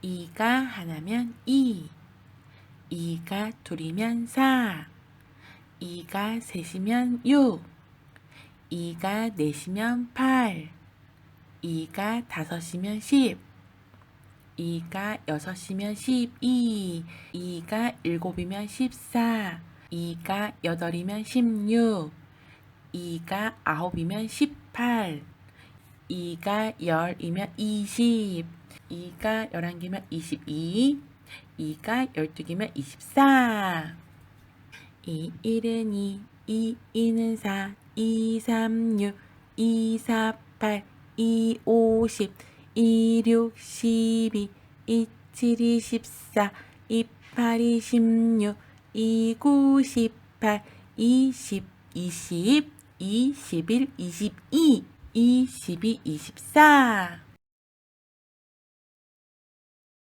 이가 하나면 이. 이가 둘이면 사. 이가 셋이면 육. 이가 넷이면 팔. 이가 다섯이면 십. 이가 여섯이면 십이. 이가 일곱이면 십사. 이가 여덟이면 십육. 이가 아홉이면 십팔. 이가 열이면 이십. 2가 11개면 22, 2가 12개면 24. 2, 1은 2, 2, 2는 4, 2, 3, 6, 2, 4, 8, 2, 50, 2, 6, 12, 2, 7, 14, 2, 8, 26, 2, 9, 18, 20, 20, 21, 22, 22, 24.